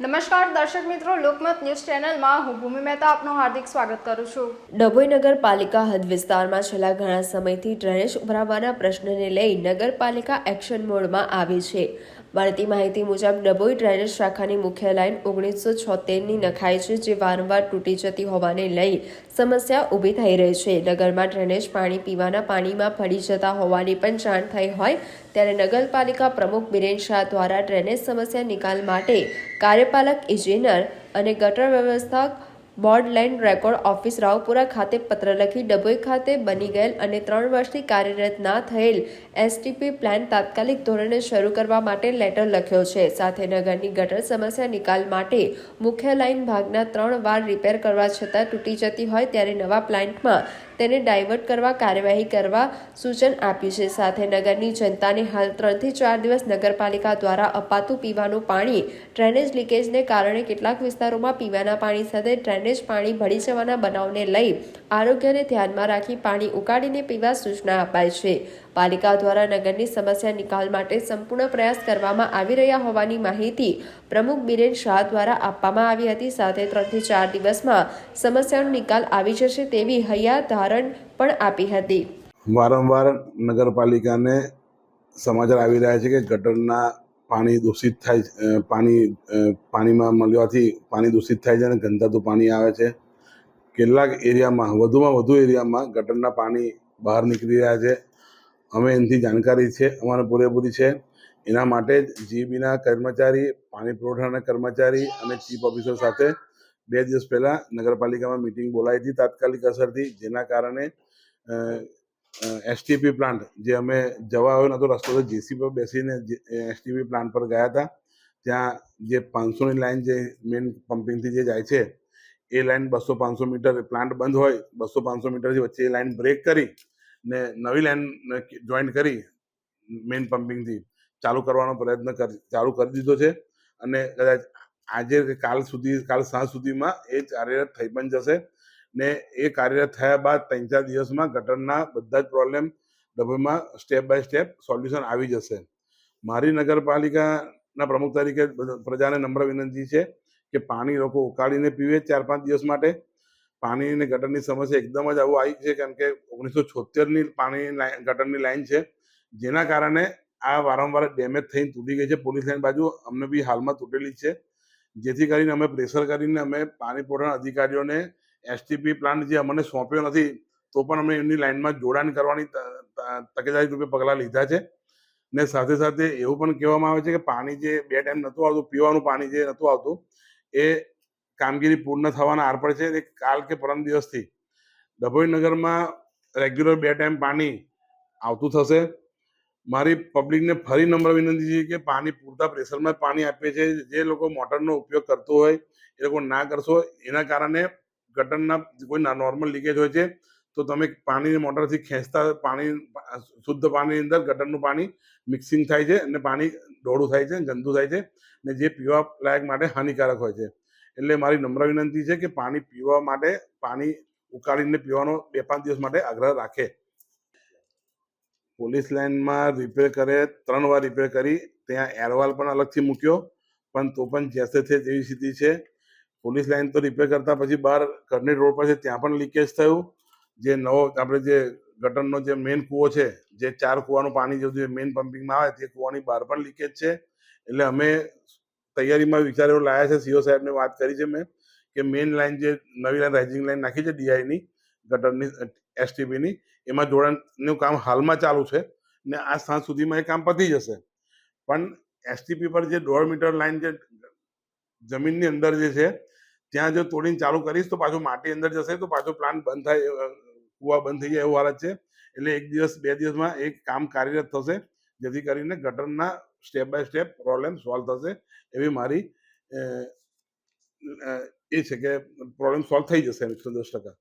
નમસ્કાર, દર્શક મિત્રો, લોકમત ન્યૂઝ ચેનલમાં હું ભૂમિ મહેતા આપનું હાર્દિક સ્વાગત કરું છું. ડભોઈ નગરપાલિકા હદ વિસ્તારમાં છેલ્લા ઘણા સમયથી ડ્રેનેજ ઉભરાવાના પ્રશ્નને લઈ નગરપાલિકા એક્શન મોડમાં આવી છે. મળતી માહિતી મુજબ, ડભોઈ ડ્રેનેજ શાખાની મુખ્ય લાઇન ઓગણીસો છોતેરની નખાઈ છે, જે વારંવાર તૂટી જતી હોવાને લઈ સમસ્યા ઊભી થઈ રહી છે. નગરમાં ડ્રેનેજ પાણી પીવાના પાણીમાં ભળી જતા હોવાની પણ જાણ થઈ હોય ત્યારે નગરપાલિકા પ્રમુખ બિરેન શાહ દ્વારા ડ્રેનેજ સમસ્યા નિકાલ માટે કાર્યપાલક ઇજનેર અને ગટર વ્યવસ્થા board land record office Raopura ખાતે પત્ર લખી ડભોઈ ખાતે બની ગયેલ અને ત્રણ વર્ષથી કાર્યરત ના થયેલ એસટીપી પ્લાન તાત્કાલિક ધોરણે શરૂ કરવા માટે લેટર લખ્યો છે. સાથે નગરની ગટર સમસ્યા નિકાલ માટે મુખ્ય લાઇન ભાગના ત્રણ વાર રિપેર કરવા છતાં તૂટી જતી હોય ત્યારે નવા પ્લાન્ટમાં તેને ડાયવર્ટ કરવા, કાર્યવાહી કરવા સૂચન આપ્યું છે. સાથે નગરની જનતાને હાલ ત્રણથી ચાર દિવસ નગરપાલિકા દ્વારા અપાતું પીવાનું પાણી, ડ્રેનેજ લીકેજને કારણે કેટલાક વિસ્તારોમાં પીવાના પાણી સાથે ડ્રેનેજ પાણી ભળી જવાના બનાવને લઈ આરોગ્યને ધ્યાનમાં રાખી પાણી ઉકાળીને પીવા સૂચના અપાય છે. પાલિકા દ્વારા નગરની સમસ્યા નિકાલ માટે સંપૂર્ણ પ્રયાસ કરવામાં આવી રહ્યા હોવાની માહિતી પ્રમુખ બિરેન શાહ દ્વારા આપવામાં આવી હતી. સાથે ત્રણથી ચાર દિવસમાં સમસ્યાનો નિકાલ આવી જશે તેવી હૈયા ધારણ પણ આપી હતી. વારંવાર નગરપાલિકાને સમાચાર આવી રહ્યા છે કે ગટરના પાણી દૂષિત થાય પાણી પાણીમાં મળવાથી પાણી દૂષિત થાય છે અને ગંધાતું પાણી આવે છે. કેટલાક એરિયામાં, વધુમાં વધુ એરિયામાં ગટરના પાણી બહાર નીકળી રહ્યા છે. અમે એનાથી જાણકારી છે, અમારે પૂરેપૂરી છે. એના માટે જ જીબીના કર્મચારી, પાણી પુરવઠાના કર્મચારી અને ચીફ ઓફિસર સાથે બે દિવસ પહેલાં નગરપાલિકામાં મિટિંગ બોલાવી હતી તાત્કાલિક અસરથી, જેના કારણે એસટીપી પ્લાન્ટ જે અમે જવા આવ્યો નતો રસ્તો તો જેસી પર બેસીને એસટીપી પ્લાન્ટ પર ગયા હતા. ત્યાં જે પાંચસોની લાઇન જે મેઇન પમ્પિંગથી જે જાય છે, એ લાઇન બસો પાંચસો મીટર પ્લાન્ટ બંધ હોય, બસો પાંચસો મીટરથી વચ્ચે એ લાઇન બ્રેક કરી ને નવી લાઈન જોઈન્ટ કરી મેઇન પમ્પિંગથી ચાલુ કરવાનો પ્રયત્ન ચાલુ કરી દીધો છે. અને કદાચ આજે કાલ સુધી, કાલ સાંજ સુધીમાં એ કાર્યરત થઈ પણ જશે. ને એ કાર્યરત થયા બાદ ત્રણ ચાર દિવસમાં ગટરના બધા જ પ્રોબ્લેમ ડબ્બામાં સ્ટેપ બાય સ્ટેપ સોલ્યુશન આવી જશે. મારી નગરપાલિકાના પ્રમુખ તરીકે પ્રજાને નમ્ર વિનંતી છે કે પાણી લોકો ઉકાળીને પીવે ચાર પાંચ દિવસ માટે. પાણી અને ગટરની સમસ્યા એકદમ જ આવું આવી છે, કારણ કે ઓગણીસો છોતેરની પાણી ગટરની લાઈન છે, જેના કારણે આ વારંવાર ડેમેજ થઈને તૂટી ગઈ છે. પોલીસ લાઈન બાજુ અમને બી હાલમાં તૂટેલી છે. જેથી કરીને અમે પ્રેશર કરીને અમે પાણી પુરવઠા અધિકારીઓને એસટીપી પ્લાન્ટ જે અમને સોંપ્યો નથી, તો પણ અમે એમની લાઈનમાં જોડાણ કરવાની તકેદારી રૂપે પગલાં લીધા છે. ને સાથે સાથે એવું પણ કહેવામાં આવે છે કે પાણી જે બે ટાઈમ નહોતું આવતું, પીવાનું પાણી જે નહોતું આવતું, એ કામગીરી પૂર્ણ થવાના આર છે. એ કાલ કે પરમ દિવસથી ડભોઈ નગરમાં રેગ્યુલર બે ટાઈમ પાણી આવતું થશે. મારી પબ્લિકને ફરી નમ્ર વિનંતી છે કે પાણી પૂરતા પ્રેશરમાં પાણી આપીએ છીએ જે લોકો મોટરનો ઉપયોગ કરતો હોય, એ લોકો ના કરશો, એના કારણે ગટરના કોઈ નોર્મલ લીકેજ હોય છે. તો તમે પાણીની મોટરથી ખેંચતા પાણી, શુદ્ધ પાણીની અંદર ગટરનું પાણી મિક્સિંગ થાય છે અને પાણી ડોળું થાય છે, ગંદુ થાય છે ને જે પીવા લાયક માટે હાનિકારક હોય છે. એટલે મારી નમ્ર વિનંતી છે કે પાણી પીવા માટે, પાણી ઉકાળીને પીવાનો બે પાંચ દિવસ માટે આગ્રહ રાખે. પોલીસ લાઇનમાં રિપેર કરે, ત્રણ વાર રિપેર કરી, ત્યાં એરવાલ પણ અલગથી મૂક્યો, પણ તો પણ જેસે છે તેવી સ્થિતિ છે. પોલીસ લાઇન તો રિપેર કરતા પછી બહાર કરણી રોડ પર છે ત્યાં પણ લીકેજ થયું. જે નવો આપણે જે ગટરનો જે મેઇન કૂવો છે, જે ચાર કૂવાનું પાણી જે મેઇન પમ્પિંગમાં આવે તે કૂવાની બહાર પણ લીકેજ છે. એટલે અમે તૈયારીમાં વિચાર એવો લાયા છે સીઓ સાહેબને વાત કરી છે મેં, કે મેઇન લાઇન જે નવી લાઇન રાઇઝિંગ લાઇન નાખી છે ડીઆઈની ગટરની એસટીબીની એમાં જોડાણનું કામ હાલમાં ચાલુ છે ને આ સાંજ સુધીમાં એ કામ પતી જશે. પણ એસટીપી પર જે દોઢ મીટર લાઈન જે જમીનની અંદર જે છે, ત્યાં જો તોડીને ચાલુ કરીશ તો પાછું માટી અંદર જશે તો પાછો પ્લાન્ટ બંધ થાય કુવા કૂવા બંધ થઈ જાય એવું હાલત છે. એટલે એક દિવસ, બે દિવસમાં એક કામ કાર્યરત થશે, જેથી કરીને ગટરના step by step problem solve થશે એવી મારી એ છે કે પ્રોબ્લેમ સોલ્વ થઈ જશે એકસો દસ ટકા